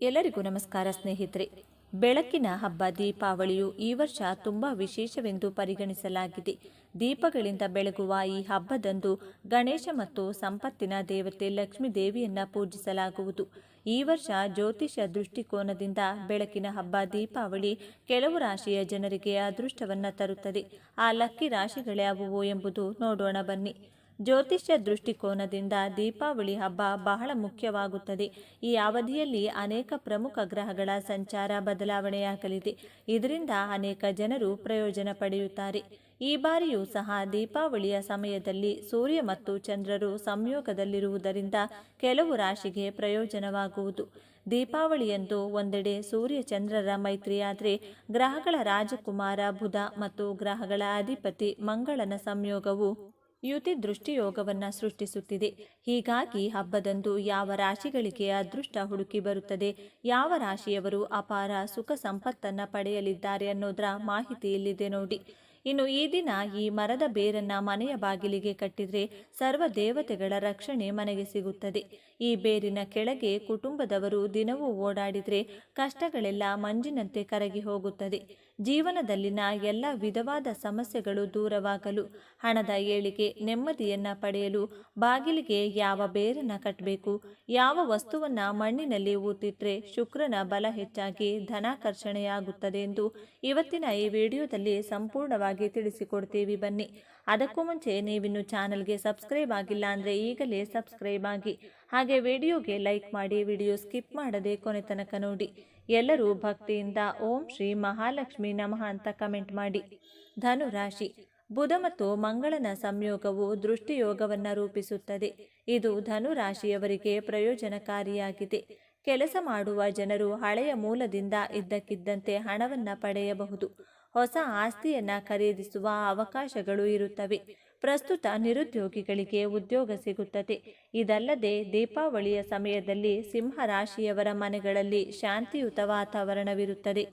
ಎಲ್ಲರಿಗೂ ನಮಸ್ಕಾರ ಸ್ನೇಹಿತರೆ. ಬೆಳಕಿನ ಹಬ್ಬ ದೀಪಾವಳಿಯು ಈ ವರ್ಷ ತುಂಬ ವಿಶೇಷವೆಂದು ಪರಿಗಣಿಸಲಾಗಿದೆ. ದೀಪಗಳಿಂದ ಬೆಳಗುವ ಈ ಹಬ್ಬದಂದು ಗಣೇಶ ಮತ್ತು ಸಂಪತ್ತಿನ ದೇವತೆ ಲಕ್ಷ್ಮೀ ದೇವಿಯನ್ನ ಪೂಜಿಸಲಾಗುವುದು. ಈ ವರ್ಷ ಜ್ಯೋತಿಷ ದೃಷ್ಟಿಕೋನದಿಂದ ಬೆಳಕಿನ ಹಬ್ಬ ದೀಪಾವಳಿ ಕೆಲವು ರಾಶಿಯ ಜನರಿಗೆ ಅದೃಷ್ಟವನ್ನ ತರುತ್ತದೆ. ಆ ಲಕ್ಕಿ ರಾಶಿಗಳ್ಯಾವುವು ಎಂಬುದು ನೋಡೋಣ ಬನ್ನಿ. ಜ್ಯೋತಿಷ್ಯ ದೃಷ್ಟಿಕೋನದಿಂದ ದೀಪಾವಳಿ ಹಬ್ಬ ಬಹಳ ಮುಖ್ಯವಾಗುತ್ತದೆ. ಈ ಅವಧಿಯಲ್ಲಿ ಅನೇಕ ಪ್ರಮುಖ ಗ್ರಹಗಳ ಸಂಚಾರ ಬದಲಾವಣೆಯಾಗಲಿದೆ. ಇದರಿಂದ ಅನೇಕ ಜನರು ಪ್ರಯೋಜನ ಪಡೆಯುತ್ತಾರೆ. ಈ ಬಾರಿಯೂ ಸಹ ದೀಪಾವಳಿಯ ಸಮಯದಲ್ಲಿ ಸೂರ್ಯ ಮತ್ತು ಚಂದ್ರರು ಸಂಯೋಗದಲ್ಲಿರುವುದರಿಂದ ಕೆಲವು ರಾಶಿಗೆ ಪ್ರಯೋಜನವಾಗುವುದು. ದೀಪಾವಳಿಯಂದು ಒಂದೆಡೆ ಸೂರ್ಯ ಚಂದ್ರರ ಮೈತ್ರಿಯಾದರೆ ಗ್ರಹಗಳ ರಾಜಕುಮಾರ ಬುಧ ಮತ್ತು ಗ್ರಹಗಳ ಅಧಿಪತಿ ಮಂಗಳನ ಸಂಯೋಗವು ಯುತಿ ದೃಷ್ಟಿಯೋಗವನ್ನು ಸೃಷ್ಟಿಸುತ್ತಿದೆ. ಹೀಗಾಗಿ ಹಬ್ಬದಂದು ಯಾವ ರಾಶಿಗಳಿಗೆ ಅದೃಷ್ಟ ಹುಡುಕಿ ಬರುತ್ತದೆ, ಯಾವ ರಾಶಿಯವರು ಅಪಾರ ಸುಖ ಸಂಪತ್ತನ್ನ ಪಡೆಯಲಿದ್ದಾರೆ ಅನ್ನೋದರ ಮಾಹಿತಿ ಇಲ್ಲಿದೆ ನೋಡಿ. ಇನ್ನು ಈ ದಿನ ಈ ಮರದ ಬೇರನ್ನ ಮನೆಯ ಬಾಗಿಲಿಗೆ ಕಟ್ಟಿದರೆ ಸರ್ವ ದೇವತೆಗಳ ರಕ್ಷಣೆ ಮನೆಗೆ ಸಿಗುತ್ತದೆ. ಈ ಬೇರಿನ ಕೆಳಗೆ ಕುಟುಂಬದವರು ದಿನವೂ ಓಡಾಡಿದರೆ ಕಷ್ಟಗಳೆಲ್ಲ ಮಂಜಿನಂತೆ ಕರಗಿ ಹೋಗುತ್ತದೆ. ಜೀವನದಲ್ಲಿನ ಎಲ್ಲ ವಿಧವಾದ ಸಮಸ್ಯೆಗಳು ದೂರವಾಗಲು ಹಣದ ಏಳಿಗೆ ನೆಮ್ಮದಿಯನ್ನ ಪಡೆಯಲು ಬಾಗಿಲಿಗೆ ಯಾವ ಬೇರನ್ನು ಕಟ್ಟಬೇಕು ಯಾವ ವಸ್ತುವನ್ನ ಮಣ್ಣಿನಲ್ಲಿ ಊತಿಟ್ರೆ ಶುಕ್ರನ ಬಲ ಹೆಚ್ಚಾಗಿ ಧನಾಕರ್ಷಣೆಯಾಗುತ್ತದೆ ಎಂದು ಇವತ್ತಿನ ಈ ವಿಡಿಯೋದಲ್ಲಿ ಸಂಪೂರ್ಣವಾಗಿ ತಿಳಿಸಿಕೊಡ್ತೀವಿ ಬನ್ನಿ. ಅದಕ್ಕೂ ಮುಂಚೆ ನೀವಿನ್ನು ಚಾನಲ್ಗೆ ಸಬ್ಸ್ಕ್ರೈಬ್ ಆಗಿಲ್ಲ ಅಂದರೆ ಈಗಲೇ ಸಬ್ಸ್ಕ್ರೈಬ್ ಆಗಿ. ಹಾಗೆ ವಿಡಿಯೋಗೆ ಲೈಕ್ ಮಾಡಿ ವಿಡಿಯೋ ಸ್ಕಿಪ್ ಮಾಡದೆ ಕೊನೆ ತನಕ ನೋಡಿ. ಎಲ್ಲರೂ ಭಕ್ತಿಯಿಂದ ಓಂ ಶ್ರೀ ಮಹಾಲಕ್ಷ್ಮಿ ನಮಃ ಅಂತ ಕಮೆಂಟ್ ಮಾಡಿ. ಧನು ರಾಶಿ ಬುಧ ಮತ್ತು ಮಂಗಳನ ಸಂಯೋಗವು ದೃಷ್ಟಿಯೋಗವನ್ನು ರೂಪಿಸುತ್ತದೆ. ಇದು ಧನು ರಾಶಿಯವರಿಗೆ ಪ್ರಯೋಜನಕಾರಿಯಾಗಿದೆ. ಕೆಲಸ ಮಾಡುವ ಜನರು ಹಳೆಯ ಮೂಲದಿಂದ ಇದ್ದಕ್ಕಿದ್ದಂತೆ ಹಣವನ್ನು ಪಡೆಯಬಹುದು. ಹೊಸ ಆಸ್ತಿಯನ್ನು ಖರೀದಿಸುವ ಅವಕಾಶಗಳು ಇರುತ್ತವೆ. ಪ್ರಸ್ತುತ ನಿರುದ್ಯೋಗಿಗಳಿಗೆ ಉದ್ಯೋಗ ಸಿಗುತ್ತದೆ. ಇದಲ್ಲದೆ ದೀಪಾವಳಿಯ ಸಮಯದಲ್ಲಿ ಸಿಂಹ ರಾಶಿಯವರ ಮನೆಗಳಲ್ಲಿ ಶಾಂತಿಯುತ ವಾತಾವರಣವಿರುತ್ತದೆ.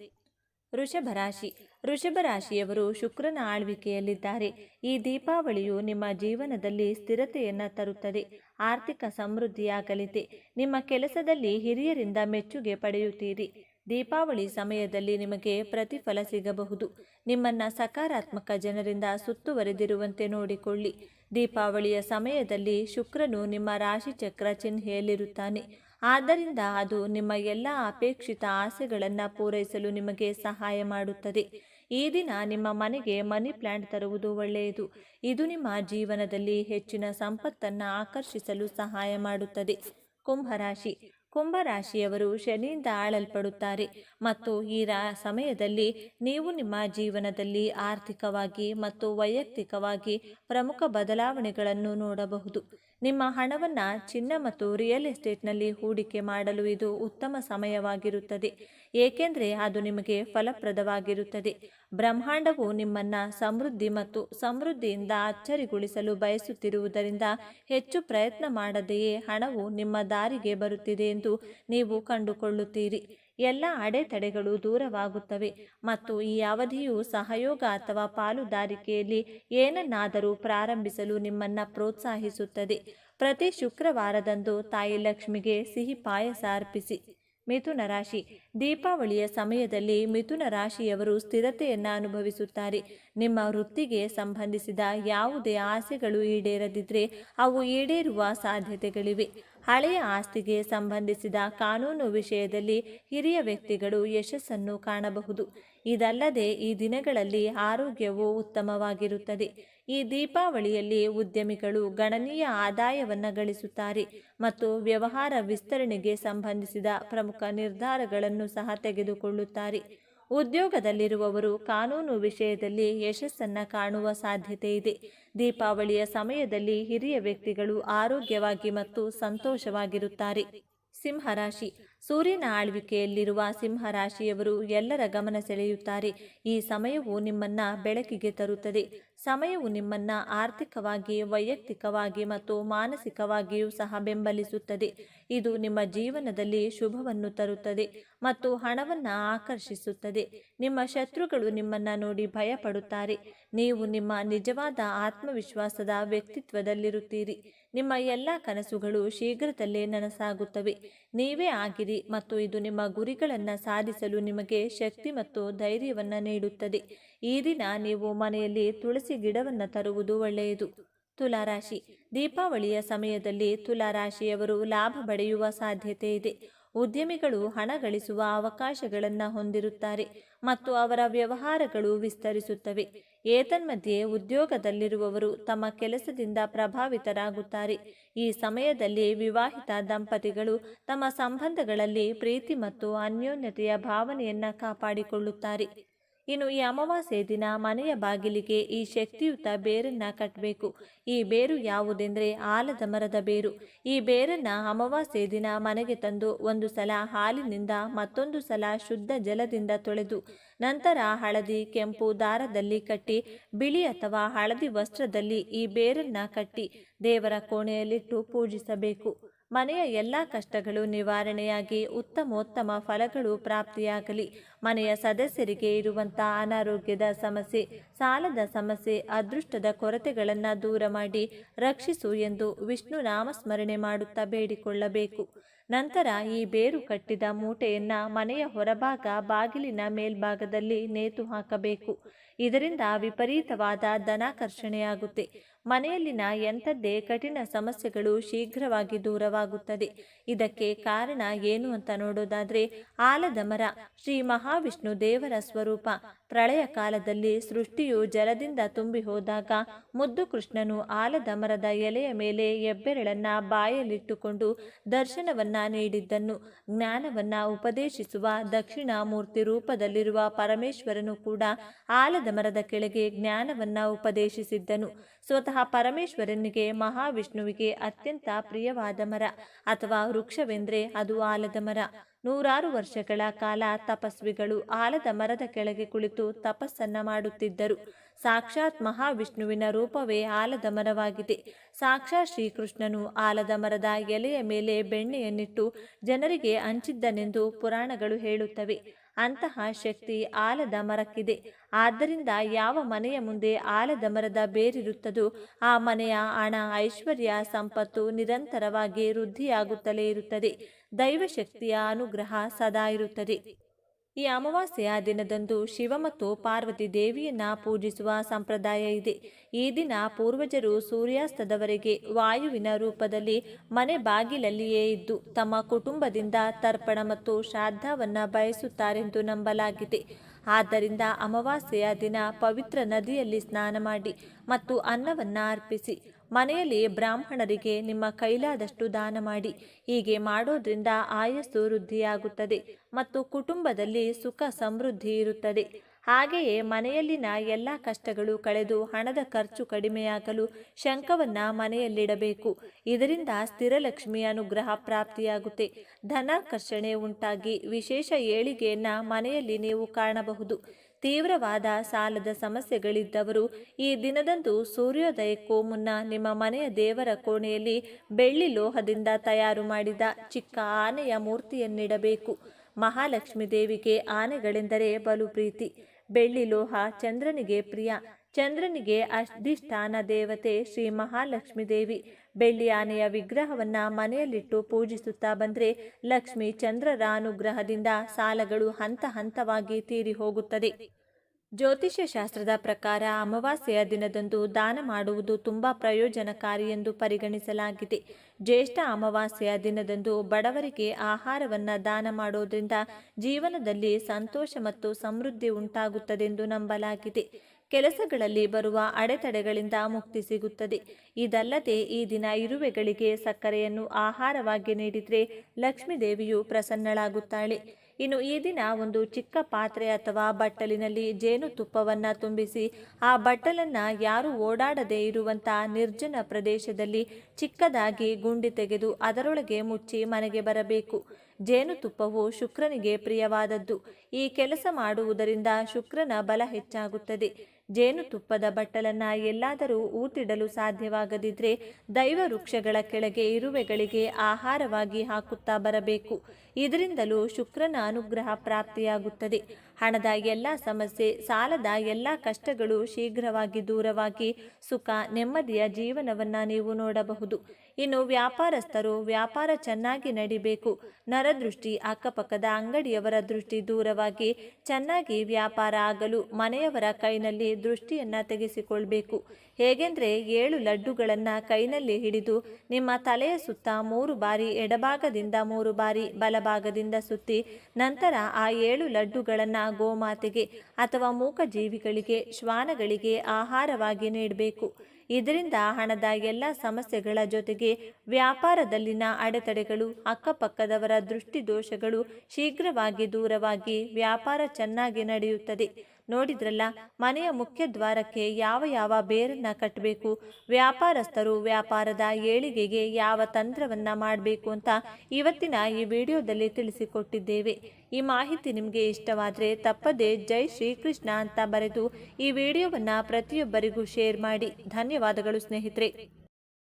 ವೃಷಭ ರಾಶಿ. ವೃಷಭ ರಾಶಿಯವರು ಶುಕ್ರನ ಆಳ್ವಿಕೆಯಲ್ಲಿದ್ದಾರೆ. ಈ ದೀಪಾವಳಿಯು ನಿಮ್ಮ ಜೀವನದಲ್ಲಿ ಸ್ಥಿರತೆಯನ್ನು ತರುತ್ತದೆ. ಆರ್ಥಿಕ ಸಮೃದ್ಧಿಯಾಗಲಿದೆ. ನಿಮ್ಮ ಕೆಲಸದಲ್ಲಿ ಹಿರಿಯರಿಂದ ಮೆಚ್ಚುಗೆ ಪಡೆಯುತ್ತೀರಿ. ದೀಪಾವಳಿ ಸಮಯದಲ್ಲಿ ನಿಮಗೆ ಪ್ರತಿಫಲ ಸಿಗಬಹುದು. ನಿಮ್ಮನ್ನ ಸಕಾರಾತ್ಮಕ ಜನರಿಂದ ಸುತ್ತುವರೆದಿರುವಂತೆ ನೋಡಿಕೊಳ್ಳಿ. ದೀಪಾವಳಿಯ ಸಮಯದಲ್ಲಿ ಶುಕ್ರನು ನಿಮ್ಮ ರಾಶಿಚಕ್ರ ಚಿಹ್ನೆಯಲ್ಲಿರುತ್ತಾನೆ. ಆದ್ದರಿಂದ ಅದು ನಿಮ್ಮ ಎಲ್ಲ ಅಪೇಕ್ಷಿತ ಆಸೆಗಳನ್ನು ಪೂರೈಸಲು ನಿಮಗೆ ಸಹಾಯ ಮಾಡುತ್ತದೆ. ಈ ದಿನ ನಿಮ್ಮ ಮನೆಗೆ ಮನಿ ಪ್ಲಾಂಟ್ ತರುವುದು ಒಳ್ಳೆಯದು. ಇದು ನಿಮ್ಮ ಜೀವನದಲ್ಲಿ ಹೆಚ್ಚಿನ ಸಂಪತ್ತನ್ನು ಆಕರ್ಷಿಸಲು ಸಹಾಯ ಮಾಡುತ್ತದೆ. ಕುಂಭರಾಶಿ ಕುಂಭರಾಶಿಯವರು ಶನಿಯಿಂದ ಆಳಲ್ಪಡುತ್ತಾರೆ. ಮತ್ತು ಈ ರಾ ಸಮಯದಲ್ಲಿ ನೀವು ನಿಮ್ಮ ಜೀವನದಲ್ಲಿ ಆರ್ಥಿಕವಾಗಿ ಮತ್ತು ವೈಯಕ್ತಿಕವಾಗಿ ಪ್ರಮುಖ ಬದಲಾವಣೆಗಳನ್ನು ನೋಡಬಹುದು. ನಿಮ್ಮ ಹಣವನ್ನು ಚಿನ್ನ ಮತ್ತು ರಿಯಲ್ ಎಸ್ಟೇಟ್ನಲ್ಲಿ ಹೂಡಿಕೆ ಮಾಡಲು ಇದು ಉತ್ತಮ ಸಮಯವಾಗಿರುತ್ತದೆ, ಏಕೆಂದರೆ ಅದು ನಿಮಗೆ ಫಲಪ್ರದವಾಗಿರುತ್ತದೆ. ಬ್ರಹ್ಮಾಂಡವು ನಿಮ್ಮನ್ನು ಸಮೃದ್ಧಿ ಮತ್ತು ಸಮೃದ್ಧಿಯಿಂದ ಅಚ್ಚರಿಗೊಳಿಸಲು ಬಯಸುತ್ತಿರುವುದರಿಂದ ಹೆಚ್ಚು ಪ್ರಯತ್ನ ಮಾಡದೆಯೇ ಹಣವು ನಿಮ್ಮ ದಾರಿಗೆ ಬರುತ್ತಿದೆ ಎಂದು ನೀವು ಕಂಡುಕೊಳ್ಳುತ್ತೀರಿ. ಎಲ್ಲ ಅಡೆತಡೆಗಳು ದೂರವಾಗುತ್ತವೆ ಮತ್ತು ಈ ಅವಧಿಯು ಸಹಯೋಗ ಅಥವಾ ಪಾಲುದಾರಿಕೆಯಲ್ಲಿ ಏನನ್ನಾದರೂ ಪ್ರಾರಂಭಿಸಲು ನಿಮ್ಮನ್ನು ಪ್ರೋತ್ಸಾಹಿಸುತ್ತದೆ. ಪ್ರತಿ ಶುಕ್ರವಾರದಂದು ತಾಯಿ ಲಕ್ಷ್ಮಿಗೆ ಸಿಹಿ ಪಾಯಸ ಅರ್ಪಿಸಿ. ಮಿಥುನ ರಾಶಿ. ದೀಪಾವಳಿಯ ಸಮಯದಲ್ಲಿ ಮಿಥುನ ರಾಶಿಯವರು ಸ್ಥಿರತೆಯನ್ನು ಅನುಭವಿಸುತ್ತಾರೆ. ನಿಮ್ಮ ವೃತ್ತಿಗೆ ಸಂಬಂಧಿಸಿದ ಯಾವುದೇ ಆಸೆಗಳು ಈಡೇರದಿದ್ದರೆ ಅವು ಈಡೇರುವ ಸಾಧ್ಯತೆಗಳಿವೆ. ಹಳೆಯ ಆಸ್ತಿಗೆ ಸಂಬಂಧಿಸಿದ ಕಾನೂನು ವಿಷಯದಲ್ಲಿ ಹಿರಿಯ ವ್ಯಕ್ತಿಗಳು ಯಶಸ್ಸನ್ನು ಕಾಣಬಹುದು. ಇದಲ್ಲದೆ ಈ ದಿನಗಳಲ್ಲಿ ಆರೋಗ್ಯವು ಉತ್ತಮವಾಗಿರುತ್ತದೆ. ಈ ದೀಪಾವಳಿಯಲ್ಲಿ ಉದ್ಯಮಿಗಳು ಗಣನೀಯ ಆದಾಯವನ್ನು ಗಳಿಸುತ್ತಾರೆ ಮತ್ತು ವ್ಯವಹಾರ ವಿಸ್ತರಣೆಗೆ ಸಂಬಂಧಿಸಿದ ಪ್ರಮುಖ ನಿರ್ಧಾರಗಳನ್ನು ಸಹ ತೆಗೆದುಕೊಳ್ಳುತ್ತಾರೆ. ಉದ್ಯೋಗದಲ್ಲಿರುವವರು ಕಾನೂನು ವಿಷಯದಲ್ಲಿ ಯಶಸ್ಸನ್ನು ಕಾಣುವ ಸಾಧ್ಯತೆ ಇದೆ. ದೀಪಾವಳಿಯ ಸಮಯದಲ್ಲಿ ಹಿರಿಯ ವ್ಯಕ್ತಿಗಳು ಆರೋಗ್ಯವಾಗಿ ಮತ್ತು ಸಂತೋಷವಾಗಿರುತ್ತಾರೆ. ಸಿಂಹರಾಶಿ. ಸೂರ್ಯನ ಆಳ್ವಿಕೆಯಲ್ಲಿರುವ ಸಿಂಹರಾಶಿಯವರು ಎಲ್ಲರ ಗಮನ ಸೆಳೆಯುತ್ತಾರೆ. ಈ ಸಮಯವು ನಿಮ್ಮನ್ನ ಬೆಳಕಿಗೆ ತರುತ್ತದೆ. ಸಮಯವು ನಿಮ್ಮನ್ನ ಆರ್ಥಿಕವಾಗಿ, ವೈಯಕ್ತಿಕವಾಗಿ ಮತ್ತು ಮಾನಸಿಕವಾಗಿಯೂ ಸಹ ಬೆಂಬಲಿಸುತ್ತದೆ. ಇದು ನಿಮ್ಮ ಜೀವನದಲ್ಲಿ ಶುಭವನ್ನು ತರುತ್ತದೆ ಮತ್ತು ಹಣವನ್ನು ಆಕರ್ಷಿಸುತ್ತದೆ. ನಿಮ್ಮ ಶತ್ರುಗಳು ನಿಮ್ಮನ್ನ ನೋಡಿ ಭಯಪಡುತ್ತಾರೆ. ನೀವು ನಿಮ್ಮ ನಿಜವಾದ ಆತ್ಮವಿಶ್ವಾಸದ ವ್ಯಕ್ತಿತ್ವದಲ್ಲಿರುತ್ತೀರಿ. ನಿಮ್ಮ ಎಲ್ಲ ಕನಸುಗಳು ಶೀಘ್ರದಲ್ಲೇ ನನಸಾಗುತ್ತವೆ. ನೀವೇ ಆಗಿರಿ ಮತ್ತು ಇದು ನಿಮ್ಮ ಗುರಿಗಳನ್ನು ಸಾಧಿಸಲು ನಿಮಗೆ ಶಕ್ತಿ ಮತ್ತು ಧೈರ್ಯವನ್ನು ನೀಡುತ್ತದೆ. ಈ ದಿನ ನೀವು ಮನೆಯಲ್ಲಿ ತುಳಸಿ ಗಿಡವನ್ನು ತರುವುದು ಒಳ್ಳೆಯದು. ತುಲಾರಾಶಿ ದೀಪಾವಳಿಯ ಸಮಯದಲ್ಲಿ ತುಲಾರಾಶಿಯವರು ಲಾಭ ಪಡೆಯುವ ಸಾಧ್ಯತೆ ಇದೆ. ಉದ್ಯಮಿಗಳು ಹಣ ಗಳಿಸುವ ಅವಕಾಶಗಳನ್ನು ಹೊಂದಿರುತ್ತಾರೆ ಮತ್ತು ಅವರ ವ್ಯವಹಾರಗಳು ವಿಸ್ತರಿಸುತ್ತವೆ. ಏತನ್ಮಧ್ಯೆ ಉದ್ಯೋಗದಲ್ಲಿರುವವರು ತಮ್ಮ ಕೆಲಸದಿಂದ ಪ್ರಭಾವಿತರಾಗುತ್ತಾರೆ. ಈ ಸಮಯದಲ್ಲಿ ವಿವಾಹಿತ ದಂಪತಿಗಳು ತಮ್ಮ ಸಂಬಂಧಗಳಲ್ಲಿ ಪ್ರೀತಿ ಮತ್ತು ಅನ್ಯೋನ್ಯತೆಯ ಭಾವನೆಯನ್ನು ಕಾಪಾಡಿಕೊಳ್ಳುತ್ತಾರೆ. ಇನ್ನು ಈ ಅಮಾವಾಸ್ಯೆ ದಿನ ಮನೆಯ ಬಾಗಿಲಿಗೆ ಈ ಶಕ್ತಿಯುತ ಬೇರನ್ನ ಕಟ್ಟಬೇಕು ಈ ಬೇರು ಯಾವುದೆಂದರೆ ಆಲದ ಮರದ ಬೇರು. ಈ ಬೇರನ್ನ ಅಮಾವಾಸ್ಯೆ ದಿನ ಮನೆಗೆ ತಂದು ಒಂದು ಸಲ ಹಾಲಿನಿಂದ ಮತ್ತೊಂದು ಸಲ ಶುದ್ಧ ಜಲದಿಂದ ತೊಳೆದು, ನಂತರ ಹಳದಿ, ಕೆಂಪು ದಾರದಲ್ಲಿ ಕಟ್ಟಿ, ಬಿಳಿ ಅಥವಾ ಹಳದಿ ವಸ್ತ್ರದಲ್ಲಿ ಈ ಬೇರನ್ನ ಕಟ್ಟಿ ದೇವರ ಕೋಣೆಯಲ್ಲಿಟ್ಟು ಪೂಜಿಸಬೇಕು. ಮನೆಯ ಎಲ್ಲ ಕಷ್ಟಗಳು ನಿವಾರಣೆಯಾಗಿ ಉತ್ತಮೋತ್ತಮ ಫಲಗಳು ಪ್ರಾಪ್ತಿಯಾಗಲಿ. ಮನೆಯ ಸದಸ್ಯರಿಗೆ ಇರುವಂಥ ಅನಾರೋಗ್ಯದ ಸಮಸ್ಯೆ, ಸಾಲದ ಸಮಸ್ಯೆ, ಅದೃಷ್ಟದ ಕೊರತೆಗಳನ್ನು ದೂರ ಮಾಡಿ ರಕ್ಷಿಸು ಎಂದು ವಿಷ್ಣು ನಾಮಸ್ಮರಣೆ ಮಾಡುತ್ತಾ ಬೇಡಿಕೊಳ್ಳಬೇಕು. ನಂತರ ಈ ಬೇರು ಕಟ್ಟಿದ ಮೂಟೆಯನ್ನ ಮನೆಯ ಹೊರಭಾಗ ಬಾಗಿಲಿನ ಮೇಲ್ಭಾಗದಲ್ಲಿ ನೇತು ಹಾಕಬೇಕು. ಇದರಿಂದ ವಿಪರೀತವಾದ ಧನಾಕರ್ಷಣೆಯಾಗುತ್ತೆ. ಮನೆಯಲ್ಲಿನ ಎಂಥದ್ದೇ ಕಠಿಣ ಸಮಸ್ಯೆಗಳು ಶೀಘ್ರವಾಗಿ ದೂರವಾಗುತ್ತದೆ. ಇದಕ್ಕೆ ಕಾರಣ ಏನು ಅಂತ ನೋಡೋದಾದರೆ ಆಲದ ಮರ, ಶ್ರೀ ಮಹಾವಿಷ್ಣು ದೇವರ ಸ್ವರೂಪ. ಪ್ರಳಯ ಕಾಲದಲ್ಲಿ ಸೃಷ್ಟಿಯು ಜಲದಿಂದ ತುಂಬಿ ಹೋದಾಗ ಮುದ್ದು ಕೃಷ್ಣನು ಆಲದ ಮರದ ಎಲೆಯ ಮೇಲೆ ಹೆಬ್ಬೆರಳನ್ನ ಬಾಯಲ್ಲಿಟ್ಟುಕೊಂಡು ದರ್ಶನವನ್ನ ನೀಡಿದ್ದನ್ನು ಜ್ಞಾನವನ್ನ ಉಪದೇಶಿಸುವ ದಕ್ಷಿಣಾಮೂರ್ತಿ ರೂಪದಲ್ಲಿರುವ ಪರಮೇಶ್ವರನು ಕೂಡ ಆಲದ ಮರದ ಕೆಳಗೆ ಜ್ಞಾನವನ್ನ ಉಪದೇಶಿಸಿದ್ದನು. ಸ್ವತಃ ಪರಮೇಶ್ವರನಿಗೆ ಮಹಾವಿಷ್ಣುವಿಗೆ ಅತ್ಯಂತ ಪ್ರಿಯವಾದ ಮರ ಅಥವಾ ವೃಕ್ಷವೆಂದರೆ ಅದು ಆಲದ ಮರ. ನೂರಾರು ವರ್ಷಗಳ ಕಾಲ ತಪಸ್ವಿಗಳು ಆಲದ ಮರದ ಕೆಳಗೆ ಕುಳಿತು ತಪಸ್ಸನ್ನ ಮಾಡುತ್ತಿದ್ದರು. ಸಾಕ್ಷಾತ್ ಮಹಾವಿಷ್ಣುವಿನ ರೂಪವೇ ಆಲದ ಮರವಾಗಿದೆ. ಸಾಕ್ಷಾತ್ ಶ್ರೀಕೃಷ್ಣನು ಆಲದ ಮರದ ಎಲೆಯ ಮೇಲೆ ಬೆಣ್ಣೆಯನ್ನಿಟ್ಟು ಜನರಿಗೆ ಹಂಚಿದ್ದನೆಂದು ಪುರಾಣಗಳು ಹೇಳುತ್ತವೆ. ಅಂತಹ ಶಕ್ತಿ ಆಲದ ಮರಕ್ಕಿದೆ. ಆದ್ದರಿಂದ ಯಾವ ಮನೆಯ ಮುಂದೆ ಆಲದ ಮರದ ಬೇರಿರುತ್ತದೋ ಆ ಮನೆಯ ಹಣ, ಐಶ್ವರ್ಯ, ಸಂಪತ್ತು ನಿರಂತರವಾಗಿ ವೃದ್ಧಿಯಾಗುತ್ತಲೇ ಇರುತ್ತದೆ. ದೈವಶಕ್ತಿಯ ಅನುಗ್ರಹ ಸದಾ ಇರುತ್ತದೆ. ಈ ಅಮಾವಾಸ್ಯೆಯ ದಿನದಂದು ಶಿವ ಮತ್ತು ಪಾರ್ವತಿ ದೇವಿಯನ್ನ ಪೂಜಿಸುವ ಸಂಪ್ರದಾಯ ಇದೆ. ಈ ದಿನ ಪೂರ್ವಜರು ಸೂರ್ಯಾಸ್ತದವರೆಗೆ ವಾಯುವಿನ ರೂಪದಲ್ಲಿ ಮನೆ ಬಾಗಿಲಲ್ಲಿಯೇ ಇದ್ದು ತಮ್ಮ ಕುಟುಂಬದಿಂದ ತರ್ಪಣ ಮತ್ತು ಶ್ರಾದ್ದವನ್ನು ಬಯಸುತ್ತಾರೆಂದು ನಂಬಲಾಗಿದೆ. ಆದ್ದರಿಂದ ಅಮಾವಾಸ್ಯೆಯ ದಿನ ಪವಿತ್ರ ನದಿಯಲ್ಲಿ ಸ್ನಾನ ಮಾಡಿ ಮತ್ತು ಅನ್ನವನ್ನು ಅರ್ಪಿಸಿ. ಮನೆಯಲ್ಲಿ ಬ್ರಾಹ್ಮಣರಿಗೆ ನಿಮ್ಮ ಕೈಲಾದಷ್ಟು ದಾನ ಮಾಡಿ ಹೀಗೆ ಮಾಡೋದ್ರಿಂದ ಆಯಸ್ಸು ವೃದ್ಧಿಯಾಗುತ್ತದೆ ಮತ್ತು ಕುಟುಂಬದಲ್ಲಿ ಸುಖ ಸಮೃದ್ಧಿ ಇರುತ್ತದೆ. ಹಾಗೆಯೇ ಮನೆಯಲ್ಲಿನ ಎಲ್ಲ ಕಷ್ಟಗಳು ಕಳೆದು ಹಣದ ಖರ್ಚು ಕಡಿಮೆಯಾಗಲು ಶಂಕವನ್ನ ಮನೆಯಲ್ಲಿಡಬೇಕು. ಇದರಿಂದ ಸ್ಥಿರಲಕ್ಷ್ಮಿ ಅನುಗ್ರಹ ಪ್ರಾಪ್ತಿಯಾಗುತ್ತೆ. ಧನಾಕರ್ಷಣೆ ಉಂಟಾಗಿ ವಿಶೇಷ ಏಳಿಗೆಯನ್ನ ಮನೆಯಲ್ಲಿ ನೀವು ಕಾಣಬಹುದು. ತೀವ್ರವಾದ ಸಾಲದ ಸಮಸ್ಯೆಗಳಿದ್ದವರು ಈ ದಿನದಂದು ಸೂರ್ಯೋದಯಕ್ಕೂ ಮುನ್ನ ನಿಮ್ಮ ಮನೆಯ ದೇವರ ಕೋಣೆಯಲ್ಲಿ ಬೆಳ್ಳಿ ಲೋಹದಿಂದ ತಯಾರು ಮಾಡಿದ ಚಿಕ್ಕ ಆನೆಯ ಮೂರ್ತಿಯನ್ನಿಡಬೇಕು. ಮಹಾಲಕ್ಷ್ಮಿ ದೇವಿಗೆ ಆನೆಗಳೆಂದರೆ ಬಲು ಪ್ರೀತಿ. ಬೆಳ್ಳಿ ಲೋಹ ಚಂದ್ರನಿಗೆ ಪ್ರಿಯ. ಚಂದ್ರನಿಗೆ ಅಧಿಷ್ಠಾನ ದೇವತೆ ಶ್ರೀ ಮಹಾಲಕ್ಷ್ಮಿ ದೇವಿ. ಬೆಳ್ಳಿ ಆನೆಯ ವಿಗ್ರಹವನ್ನು ಮನೆಯಲ್ಲಿಟ್ಟು ಪೂಜಿಸುತ್ತಾ ಬಂದರೆ ಲಕ್ಷ್ಮಿ ಚಂದ್ರರ ಅನುಗ್ರಹದಿಂದ ಸಾಲಗಳು ಹಂತ ಹಂತವಾಗಿ ತೀರಿ ಹೋಗುತ್ತದೆ. ಜ್ಯೋತಿಷ್ಯ ಶಾಸ್ತ್ರದ ಪ್ರಕಾರ ಅಮಾವಾಸ್ಯೆಯ ದಿನದಂದು ದಾನ ಮಾಡುವುದು ತುಂಬ ಪ್ರಯೋಜನಕಾರಿ ಎಂದು ಪರಿಗಣಿಸಲಾಗಿದೆ. ಜ್ಯೇಷ್ಠ ಅಮಾವಾಸ್ಯೆಯ ದಿನದಂದು ಬಡವರಿಗೆ ಆಹಾರವನ್ನು ದಾನ ಮಾಡೋದ್ರಿಂದ ಜೀವನದಲ್ಲಿ ಸಂತೋಷ ಮತ್ತು ಸಮೃದ್ಧಿ ಉಂಟಾಗುತ್ತದೆಂದು ನಂಬಲಾಗಿದೆ. ಕೆಲಸಗಳಲ್ಲಿ ಬರುವ ಅಡೆತಡೆಗಳಿಂದ ಮುಕ್ತಿ ಸಿಗುತ್ತದೆ. ಇದಲ್ಲದೆ ಈ ದಿನ ಇರುವೆಗಳಿಗೆ ಸಕ್ಕರೆಯನ್ನು ಆಹಾರವಾಗಿ ನೀಡಿದರೆ ಲಕ್ಷ್ಮೀದೇವಿಯು ಪ್ರಸನ್ನಳಾಗುತ್ತಾಳೆ. ಇನ್ನು ಈ ದಿನ ಒಂದು ಚಿಕ್ಕ ಪಾತ್ರೆ ಅಥವಾ ಬಟ್ಟಲಿನಲ್ಲಿ ಜೇನುತುಪ್ಪವನ್ನು ತುಂಬಿಸಿ ಆ ಬಟ್ಟಲನ್ನು ಯಾರು ಓಡಾಡದೇ ಇರುವಂಥ ನಿರ್ಜನ ಪ್ರದೇಶದಲ್ಲಿ ಚಿಕ್ಕದಾಗಿ ಗುಂಡಿ ತೆಗೆದು ಅದರೊಳಗೆ ಮುಚ್ಚಿ ಮನೆಗೆ ಬರಬೇಕು. ಜೇನುತುಪ್ಪವು ಶುಕ್ರನಿಗೆ ಪ್ರಿಯವಾದದ್ದು. ಈ ಕೆಲಸ ಮಾಡುವುದರಿಂದ ಶುಕ್ರನ ಬಲ ಹೆಚ್ಚಾಗುತ್ತದೆ. ಜೇನುತುಪ್ಪದ ಬಟ್ಟಲನ್ನ ಎಲ್ಲಾದರೂ ಊತಿಡಲು ಸಾಧ್ಯವಾಗದಿದ್ರೆ ದೈವ ವೃಕ್ಷಗಳ ಕೆಳಗೆ ಇರುವೆಗಳಿಗೆ ಆಹಾರವಾಗಿ ಹಾಕುತ್ತಾ ಬರಬೇಕು. ಇದರಿಂದಲೂ ಶುಕ್ರನ ಅನುಗ್ರಹ ಪ್ರಾಪ್ತಿಯಾಗುತ್ತದೆ. ಹಣದ ಎಲ್ಲ ಸಮಸ್ಯೆ, ಸಾಲದ ಎಲ್ಲ ಕಷ್ಟಗಳು ಶೀಘ್ರವಾಗಿ ದೂರವಾಗಿ ಸುಖ, ನೆಮ್ಮದಿಯ ಜೀವನವನ್ನು ನೀವು ನೋಡಬಹುದು. ಇನ್ನು ವ್ಯಾಪಾರಸ್ಥರು ವ್ಯಾಪಾರ ಚೆನ್ನಾಗಿ ನಡಿಬೇಕು. ನರದೃಷ್ಟಿ, ಅಕ್ಕಪಕ್ಕದ ಅಂಗಡಿಯವರ ದೃಷ್ಟಿ ದೂರವಾಗಿ ಚೆನ್ನಾಗಿ ವ್ಯಾಪಾರ ಆಗಲು ಮನೆಯವರ ಕೈನಲ್ಲಿ ದೃಷ್ಟಿಯನ್ನ ತೆಗೆಸಿಕೊಳ್ಬೇಕು. ಹೇಗೆಂದರೆ ಏಳು ಲಡ್ಡುಗಳನ್ನು ಕೈನಲ್ಲಿ ಹಿಡಿದು ನಿಮ್ಮ ತಲೆಯ ಸುತ್ತ ಮೂರು ಬಾರಿ ಎಡಭಾಗದಿಂದ ಮೂರು ಬಾರಿ ಬಲಭಾಗದಿಂದ ಸುತ್ತಿ ನಂತರ ಆ ಏಳು ಲಡ್ಡುಗಳನ್ನು ಗೋಮಾತೆಗೆ ಅಥವಾ ಮೂಕಜೀವಿಗಳಿಗೆ, ಶ್ವಾನಗಳಿಗೆ ಆಹಾರವಾಗಿ ನೀಡಬೇಕು. ಇದರಿಂದ ಹಣದ ಎಲ್ಲ ಸಮಸ್ಯೆಗಳ ಜೊತೆಗೆ ವ್ಯಾಪಾರದಲ್ಲಿನ ಅಡೆತಡೆಗಳು, ಅಕ್ಕಪಕ್ಕದವರ ದೃಷ್ಟಿದೋಷಗಳು ಶೀಘ್ರವಾಗಿ ದೂರವಾಗಿ ವ್ಯಾಪಾರ ಚೆನ್ನಾಗಿ ನಡೆಯುತ್ತದೆ. ನೋಡಿದ್ರಲ್ಲ, ಮನೆಯ ಮುಖ್ಯ ದ್ವಾರಕ್ಕೆ ಯಾವ ಯಾವ ಬೇರನ್ನ ಕಟ್ಟಬೇಕು ವ್ಯಾಪಾರಸ್ಥರು ವ್ಯಾಪಾರದ ಏಳಿಗೆಗೆ ಯಾವ ತಂತ್ರವನ್ನ ಮಾಡಬೇಕು ಅಂತ ಇವತ್ತಿನ ಈ ವಿಡಿಯೋದಲ್ಲಿ ತಿಳಿಸಿಕೊಟ್ಟಿದ್ದೇವೆ. ಈ ಮಾಹಿತಿ ನಿಮಗೆ ಇಷ್ಟವಾದರೆ ತಪ್ಪದೆ ಜೈ ಶ್ರೀಕೃಷ್ಣ ಅಂತ ಬರೆದು ಈ ವಿಡಿಯೋವನ್ನು ಪ್ರತಿಯೊಬ್ಬರಿಗೂ ಶೇರ್ ಮಾಡಿ. ಧನ್ಯವಾದಗಳು ಸ್ನೇಹಿತರೆ.